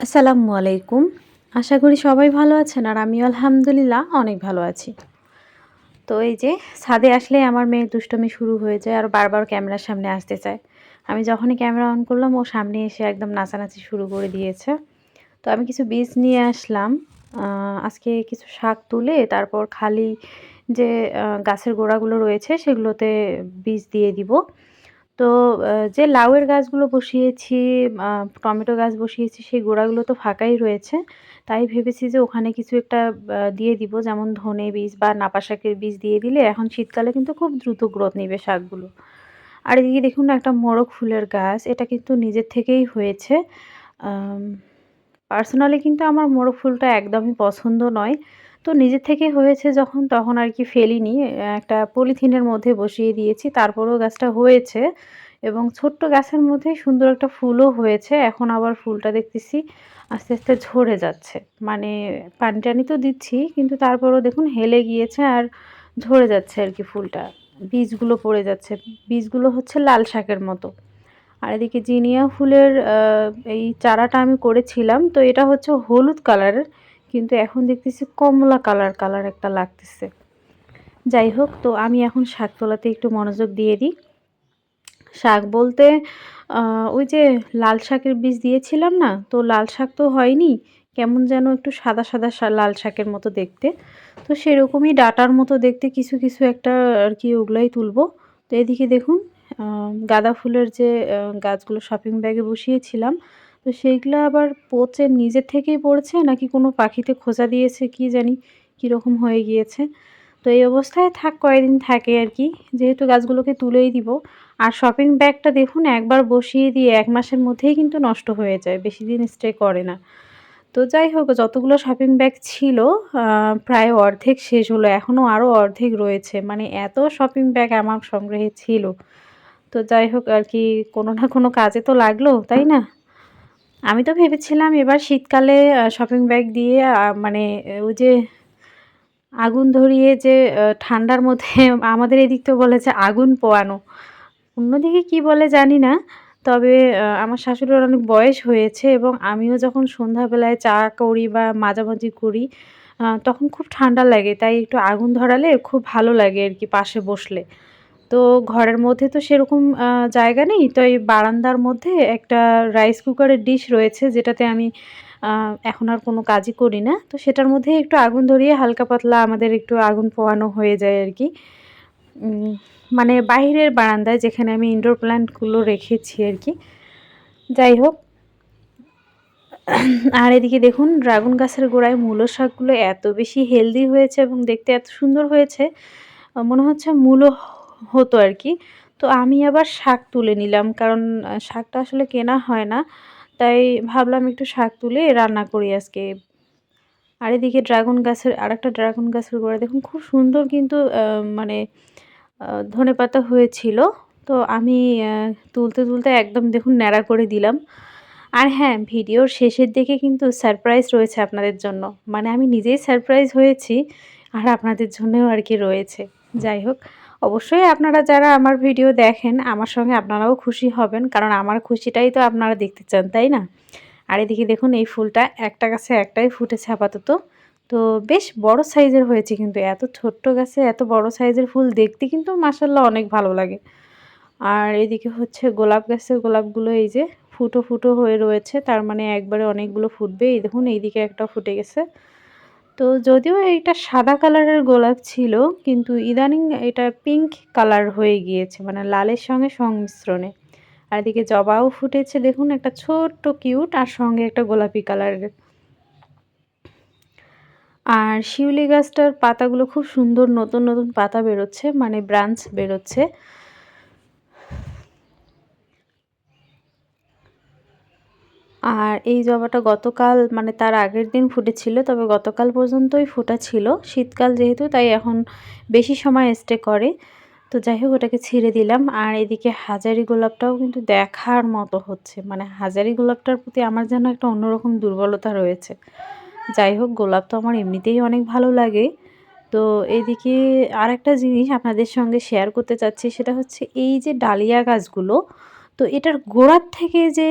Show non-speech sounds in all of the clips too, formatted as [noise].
আসসালামু আলাইকুম। আশা করি সবাই ভালো আছেন আর আমি আলহামদুলিল্লাহ অনেক ভালো আছি। তো এই যে ছাদে আসলে আমার মেয়ের দুষ্টমি শুরু হয়ে যায় আর বারবার ক্যামেরার সামনে আসতে চায়। আমি যখনই ক্যামেরা অন করলাম, ও সামনে এসে একদম নাচানাচি শুরু করে দিয়েছে। তো আমি কিছু বীজ নিয়ে আসলাম আজকে কিছু শাক তুলে তারপর খালি যে গাছের গোড়াগুলো রয়েছে সেগুলোতে বীজ দিয়ে দিব। তো যে লাউয়ের গাছগুলো বসিয়েছি টমেটো গাছ বসিয়েছি, সেই গোড়াগুলো তো ফাঁকাই রয়েছে। তাই ভেবেছি যে ওখানে কিছু একটা দিয়ে দিব। যেমন ধনে বীজ বা নাপা শাকের বীজ দিয়ে দিলে এখন শীতকালে কিন্তু খুব দ্রুত গ্রোথ নেবে শাকগুলো। আর এদিকে দেখুন একটা মোরগ ফুলের গাছ, এটা কিন্তু নিজের থেকেই হয়েছে। পার্সোনালি কিন্তু আমার মোরগ ফুলটা একদমই পছন্দ নয়। তো নিজের থেকে হয়েছে যখন, তখন আর কি ফেলিনি। একটা পলিথিনের মধ্যে বসিয়ে দিয়েছি, তারপরেও গাছটা হয়েছে এবং ছোট্ট গাছের মধ্যে সুন্দর একটা ফুলও হয়েছে। এখন আবার ফুলটা দেখতেছি আস্তে আস্তে ঝরে যাচ্ছে। মানে পানি টানি তো দিচ্ছি, কিন্তু তারপরেও দেখুন হেলে গিয়েছে আর ঝরে যাচ্ছে আর কি ফুলটা। বীজগুলো পড়ে যাচ্ছে। বীজগুলো হচ্ছে লাল শাকের মতো। আর এদিকে জিনিয়া ফুলের এই চারাটা আমি করেছিলাম। তো এটা হচ্ছে হলুদ কালারের। কিন্তু এখন দেখতেছি কমলা কালার কালার একটা লাগতেছে। যাই হোক, তো আমি এখন শাক তোলাতে একটু মনোযোগ দিয়ে দিই। শাক বলতে ওই যে লাল শাকের বীজ দিয়েছিলাম না, তো লাল শাক তো হয়নি, কেমন যেন একটু সাদা সাদা লাল শাকের মতো দেখতে। তো সেরকমই ডাটার মতো দেখতে কিছু কিছু একটা আর কি ওগুলাই তুলবো। তো এদিকে দেখুন গাঁদা ফুলের যে গাছগুলো শপিং ব্যাগে বসিয়েছিলাম তো সেইগুলো আবার পচে নিজের থেকেই পড়ছে নাকি কোনো পাখিতে খোঁজা দিয়েছে কি জানি কীরকম হয়ে গিয়েছে। তো এই অবস্থায় থাক, কয়েকদিন থাকে আর কি। যেহেতু গাছগুলোকে তুলেই দিব। আর শপিং ব্যাগটা দেখুন, একবার বসিয়ে দিয়ে এক মাসের মধ্যেই কিন্তু নষ্ট হয়ে যায়, বেশি দিন স্টে করে না। তো যাই হোক, যতগুলো শপিং ব্যাগ ছিল প্রায় অর্ধেক শেষ হলো। এখনও আরও অর্ধেক রয়েছে। মানে এত শপিং ব্যাগ আমার সংগ্রহে ছিল। তো যাই হোক আর কি, কোনো না কোনো কাজে তো লাগল, তাই না? আমি তো ভেবেছিলাম এবার শীতকালে শপিং ব্যাগ দিয়ে মানে ওই যে আগুন ধরিয়ে যে ঠান্ডার মধ্যে [laughs] আমাদের এদিক তো বলেছে আগুন পোয়ানো। অন্যদিকে কি বলে জানি না, তবে আমার শাশুড়ির অনেক বয়স হয়েছে এবং আমিও যখন সন্ধ্যাবেলায় চা করি বা মাঝামাঝি করি তখন খুব ঠান্ডা লাগে। তাই একটু আগুন ধরালে খুব ভালো লাগে আর কি পাশে বসলে। তো ঘরের মধ্যে তো সেরকম জায়গা নেই। তো এই বারান্দার মধ্যে একটা রাইস কুকারের ডিশ রয়েছে, যেটাতে আমি এখন আর কোনো কাজই করি না। তো সেটার মধ্যে একটু আগুন ধরিয়ে হালকা পাতলা আমাদের একটু আগুন পোয়ানো হয়ে যায় আর কি। মানে বাহিরের বারান্দায় যেখানে আমি ইনডোর প্ল্যান্টগুলো রেখেছি আর কি। যাই হোক। আর এদিকে দেখুন ড্রাগন গাছের গোড়ায় মূলো শাকগুলো এত বেশি হেলদি হয়েছে এবং দেখতে এত সুন্দর হয়েছে। মনে হচ্ছে মূলো হতো আর কি। তো আমি আবার শাক তুলে নিলাম কারণ শাকটা আসলে কেনা হয় না। তাই ভাবলাম একটু শাক তুলে রান্না করি আজকে। আর এদিকে ড্রাগন গাছের আর একটা ড্রাগন গাছের গোড়া দেখুন খুব সুন্দর কিন্তু মানে ধনে পাতা হয়েছিল। তো আমি তুলতে তুলতে একদম দেখুন ন্যাড়া করে দিলাম। আর হ্যাঁ ভিডিওর শেষের দিকে কিন্তু সারপ্রাইজ রয়েছে আপনাদের জন্য। মানে আমি নিজেই সারপ্রাইজ হয়েছি, আর আপনাদের জন্যও আর কি রয়েছে। যাই হোক অবশ্যই আপনারা যারা আমার ভিডিও দেখেন, আমার সঙ্গে আপনারাও খুশি হবেন, কারণ আমার খুশিটাই তো আপনারা দেখতে চান, তাই না? আর এদিকে দেখুন, এই ফুলটা একটা গাছে একটাই ফুটেছে আপাতত। তো বেশ বড় সাইজের হয়েছে কিন্তু, এত ছোট্ট গাছে এত বড় সাইজের ফুল দেখতে কিন্তু মাসাল্লাহ অনেক ভালো লাগে। আর এদিকে হচ্ছে গোলাপ গাছের গোলাপগুলো এই যে ফুটো ফুটো হয়ে রয়েছে, তার মানে একবারে অনেকগুলো ফুটবে এই দেখুন, এইদিকে একটা ফুটে গেছে। তো যদিও এটা সাদা কালারের গোলাপ ছিল, কিন্তু ইদানিং এটা পিঙ্ক কালার হয়ে গিয়েছে মানে লালের সঙ্গে সংমিশ্রণে। আর এদিকে জবাও ফুটেছে, দেখুন একটা ছোট্ট কিউট আর সঙ্গে একটা গোলাপি কালারের আর শিউলি গাছটার পাতাগুলো খুব সুন্দর নতুন নতুন পাতা বেরোচ্ছে মানে ব্রাঞ্চ বেরোচ্ছে। আর এই জবাটা গতকাল মানে তার আগের দিন ফুটেছিল, তবে গতকাল পর্যন্তই ফোটা ছিল শীতকাল যেহেতু, তাই এখন বেশি সময় স্টে করে। তো যাই হোক, ওটাকে ছিঁড়ে দিলাম। আর এদিকে হাজারি গোলাপটাও কিন্তু দেখার মতো হচ্ছে। মানে হাজারি গোলাপটার প্রতি আমার যেন একটা অন্যরকম দুর্বলতা রয়েছে। যাই হোক, গোলাপ তো আমার এমনিতেই অনেক ভালো লাগে। তো এদিকে আর একটা জিনিস আপনাদের সঙ্গে শেয়ার করতে চাচ্ছি, সেটা হচ্ছে এই যে ডালিয়া গাছগুলো তো এটার গোড়ার থেকে যে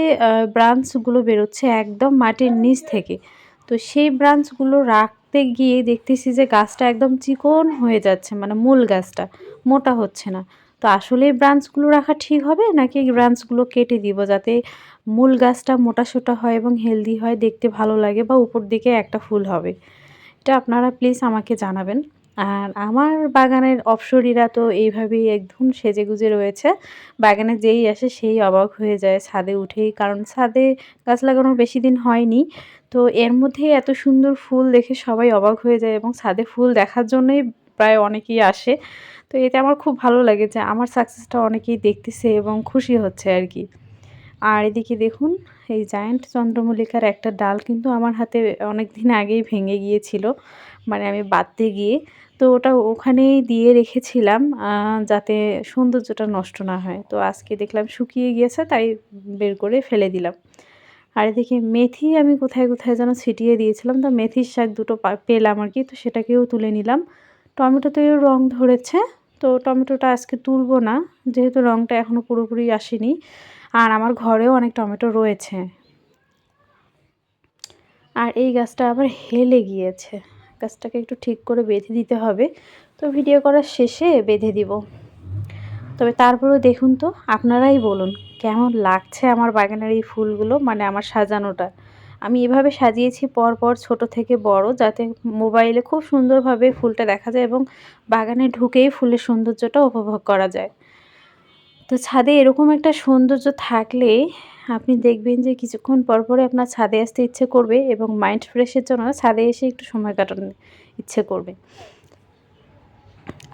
ব্রাঞ্চগুলো বেরোচ্ছে একদম মাটির নিচ থেকে। তো সেই ব্রাঞ্চগুলো রাখতে গিয়ে দেখতেছি যে, গাছটা একদম চিকন হয়ে যাচ্ছে মানে মূল গাছটা, মোটা হচ্ছে না। তো আসলে ব্রাঞ্চগুলো রাখা ঠিক হবে, নাকি ব্রাঞ্চগুলো কেটে দিব যাতে মূল গাছটা মোটা সোটা হয় এবং হেলদি হয়, দেখতে ভালো লাগে বা উপর দিকে একটা ফুল হবে? এটা আপনারা প্লিজ আমাকে জানাবেন। আর আমার বাগানের অপসরীরা তো এইভাবেই একদম সেজে গুজে রয়েছে। বাগানে যেই আসে সেই অবাক হয়ে যায় ছাদে উঠেই, কারণ ছাদে গাছ লাগানোর বেশি দিন হয়নি। তো এর মধ্যেই এত সুন্দর ফুল দেখে সবাই অবাক হয়ে যায় এবং ছাদে ফুল দেখার জন্যই প্রায় অনেকেই আসে। তো এতে আমার খুব ভালো লাগে যে আমার সাকসেসটা অনেকেই দেখতেছে এবং খুশি হচ্ছে আর কি। আর এদিকে দেখুন, এই জায়ান্ট চন্দ্রমল্লিকার একটা ডাল কিন্তু আমার হাতে অনেক দিন আগেই ভেঙে গিয়েছিল। মানে আমি বাঁধতে গিয়ে তো ওটা ওখানেই দিয়ে রেখেছিলাম যাতে সৌন্দর্যটা নষ্ট না হয়। তো আজকে দেখলাম শুকিয়ে গিয়েছে, তাই বের করে ফেলে দিলাম। আর এদিকে মেথি আমি কোথায় কোথায় যেন ছিটিয়ে দিয়েছিলাম। তো মেথির শাক দুটো পেলাম আর কি, তো সেটাকেও তুলে নিলাম। টমেটোতেও রং ধরেছে, তো টমেটোটা আজকে তুলবো না, যেহেতু রংটা এখনও পুরোপুরি আসেনি। আর আমার ঘরেও অনেক টমেটো রয়েছে। আর এই গাছটা আবার হেলে গিয়েছে। গাছটাকে একটু ঠিক করে বেঁধে দিতে হবে। তো ভিডিও করার শেষে বেঁধে দিব। তবে তারপরেও দেখুন তো, আপনারাই বলুন, কেমন লাগছে আমার বাগানের এই ফুলগুলো মানে আমার সাজানোটা? আমি এভাবে সাজিয়েছি পর পর ছোট থেকে বড়, যাতে মোবাইলে খুব সুন্দরভাবে ফুলটা দেখা যায় এবং বাগানে ঢুকেই ফুলের সৌন্দর্যটা উপভোগ করা যায়। তো ছাদে এরকম একটা সৌন্দর্য থাকলে আপনি দেখবেন যে কিছুক্ষণ পর পরে আপনার ছাদে আসতে ইচ্ছে করবে এবং মাইন্ড ফ্রেশের জন্য ছাদে এসে একটু সময় কাটানোর ইচ্ছে করবে।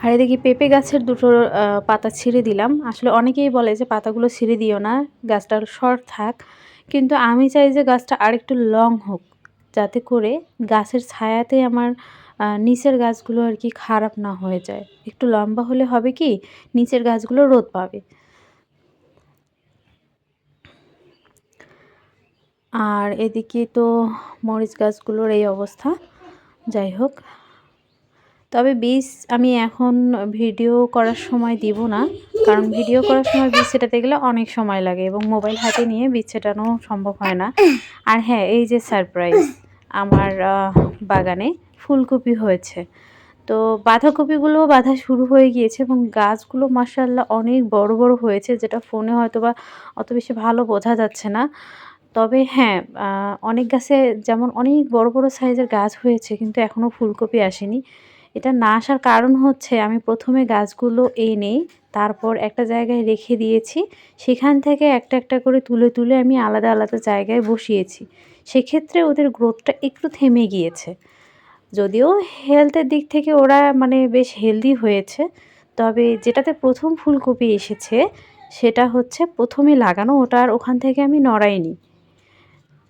আর এদিকে পেঁপে গাছের দুটো পাতা ছিঁড়ে দিলাম। আসলে অনেকেই বলে যে পাতাগুলো ছিঁড়ে দিও না, গাছটা শর্ট থাক। কিন্তু আমি চাই যে গাছটা আরেকটু লং হোক, যাতে করে গাছের ছায়াতে আমার নিচের গাছগুলো আর কি খারাপ না হয়ে যায়। একটু লম্বা হলে হবে কি, নিচের গাছগুলো রোদ পাবে। আর এদিকে তো মরিচ গাছগুলোর এই অবস্থা। যাই হোক। তবে বীজ আমি এখন ভিডিও করার সময় দিব না। কারণ ভিডিও করার সময় বীজ ছেটাতে গেলে অনেক সময় লাগে এবং মোবাইল হাতে নিয়ে বীজ ছেটানো সম্ভব হয় না। আর হ্যাঁ এই যে সারপ্রাইজ আমার বাগানে ফুলকপি হয়েছে। তো বাঁধাকপিগুলো বাঁধা শুরু হয়ে গিয়েছে এবং গাছগুলো মাসাল্লাহ অনেক বড় বড় হয়েছে, যেটা ফোনে হয়তো বা অত বেশি ভালো বোঝা যাচ্ছে না। তবে হ্যাঁ অনেক গাছে যেমন অনেক বড় বড় সাইজের গাছ হয়েছে কিন্তু এখনও ফুলকপি আসেনি। এটা না আসার কারণ হচ্ছে আমি প্রথমে গাছগুলো এনে তারপর একটা জায়গায় রেখে দিয়েছি। সেখান থেকে একটা একটা করে তুলে তুলে আমি আলাদা আলাদা জায়গায় বসিয়েছি। সেক্ষেত্রে ওদের গ্রোথটা একটু থেমে গিয়েছে। যদিও হেলথের দিক থেকে ওরা মানে বেশ হেলদি হয়েছে, তবে যেটাতে প্রথম ফুলকপি এসেছে সেটা হচ্ছে প্রথমে লাগানো, ওটা আর ওখান থেকে আমি নড়াইনি।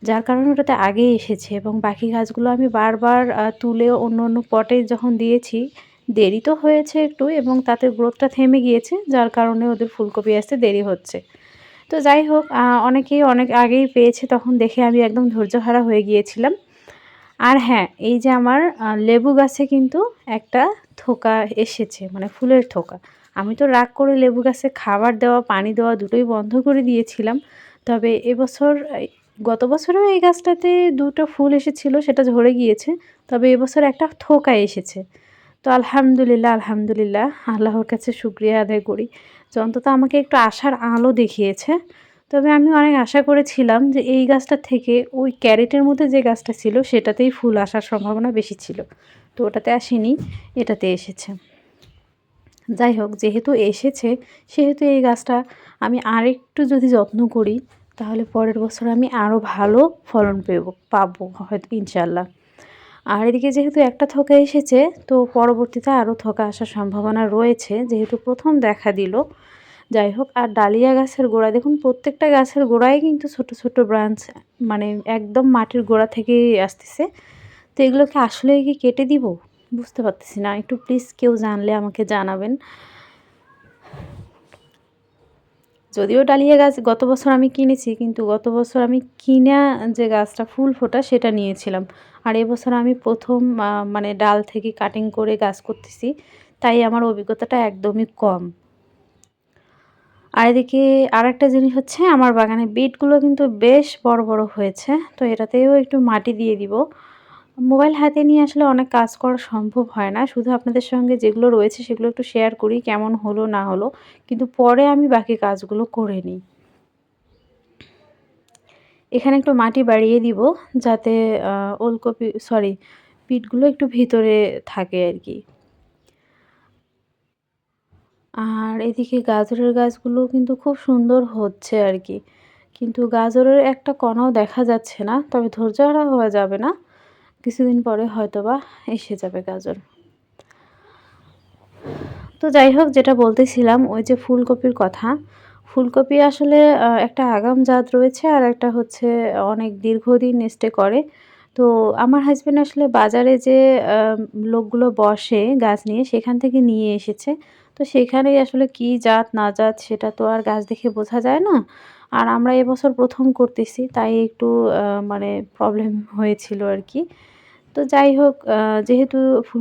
যার কারণে ওটাতে আগে এসেছে এবং বাকি গাছগুলো আমি বারবার তুলে অন্য অন্য পটে যখন দিয়েছি, দেরি তো হয়েছে একটু এবং তাতে গ্রোথটা থেমে গিয়েছে, যার কারণে ওদের ফুলকপি আসতে দেরি হচ্ছে। তো যাই হোক অনেকেই অনেক আগেই পেয়েছে, তখন দেখে আমি একদম ধৈর্যহারা হয়ে গিয়েছিলাম। আর হ্যাঁ এই যে আমার লেবু গাছে কিন্তু একটা থোকা এসেছে মানে ফুলের থোকা। আমি তো রাগ করে লেবু গাছে খাবার দেওয়া, পানি দেওয়া দুটোই বন্ধ করে দিয়েছিলাম। তবে এবছর গত বছরেও এই গাছটাতে দুটো ফুল এসেছিল, সেটা ঝরে গিয়েছে, তবে এবছর একটা থোকা এসেছে। তো আলহামদুলিল্লাহ আলহামদুলিল্লাহ, আল্লাহর কাছে শুক্রিয়া আদায় করি। যে অন্তত আমাকে একটু আশার আলো দেখিয়েছে। তবে আমি অনেক আশা করেছিলাম যে এই গাছটা থেকে ওই ক্যারেটের মধ্যে যে গাছটা ছিল, সেটাতেই ফুল আসার সম্ভাবনা বেশি ছিল। তো ওটাতে আসেনি, এটাতে এসেছে। যাই হোক, যেহেতু এসেছে, সেহেতু এই গাছটা আমি আরেকটু যদি যত্ন করি তাহলে পরের বছর আমি আরও ভালো ফলন পেব, পাবো হয়তো ইনশাল্লাহ আর এদিকে যেহেতু একটা থোকা এসেছে, তো পরবর্তীতে আরও থোকা আসার সম্ভাবনা রয়েছে, যেহেতু প্রথম দেখা দিল। যাই হোক, আর ডালিয়া গাছের গোড়া দেখুন প্রত্যেকটা গাছের গোড়ায় কিন্তু ছোট ছোট ব্রাঞ্চ মানে একদম মাটির গোড়া থেকেই আসতেছে। তো এগুলোকে আসলে কি কেটে দিব? বুঝতে পারতেছি না, একটু প্লিজ কেউ জানলে আমাকে জানাবেন। যদিও ডালিয়া গাছ গত বছর আমি কিনেছি, কিন্তু গত বছর আমি কিনা যে গাছটা, ফুল ফোটা, সেটা নিয়েছিলাম। আর এবছর আমি প্রথম মানে ডাল থেকে কাটিং করে গাছ করতেছি, তাই আমার অভিজ্ঞতাটা একদমই কম। আর এদিকে আর একটা জিনিস হচ্ছে, আমার বাগানে বিটগুলো কিন্তু বেশ বড় বড় হয়েছে, তো এটাতেও একটু মাটি দিয়ে দিব। মোবাইল হাতে নিয়ে আসলে অনেক কাজ করা সম্ভব হয় না। শুধু আপনাদের সঙ্গে যেগুলো রয়েছে সেগুলো একটু শেয়ার করি, কেমন হলো, না হলো। কিন্তু পরে আমি বাকি কাজগুলো করে নিই। এখানে একটু মাটি বাড়িয়ে দিব, যাতে ওলকপি সরি পিঠগুলো একটু ভিতরে থাকে আর কি। আর এদিকে গাজরের গাছগুলো কিন্তু খুব সুন্দর হচ্ছে আর কি। কিন্তু গাজরের একটা কণাও দেখা যাচ্ছে না, তবে ধৈর্য হওয়া যাবে না। কিছুদিন পরে হয়তো বা এসে যাবে গাজর। তো যাই হোক যেটা বলতেছিলাম, ওই যে ফুলকপির কথা। ফুলকপি আসলে একটা আগাম জাত রয়েছে আর একটা হচ্ছে অনেক দীর্ঘদিন নেস্টে করে। তো আমার হাজব্যান্ড আসলে বাজারে যে লোকগুলো বসে গাছ নিয়ে, সেখান থেকে নিয়ে এসেছে। তো সেখানেই আসলে কি জাত, না জাত, সেটা তো আর গাছ দেখে বোঝা যায় না। আর আমরা এবছর প্রথম করতেছি, তাই একটু মানে প্রবলেম হয়েছিল আর কি। তো যাই হোক যেহেতু ফুল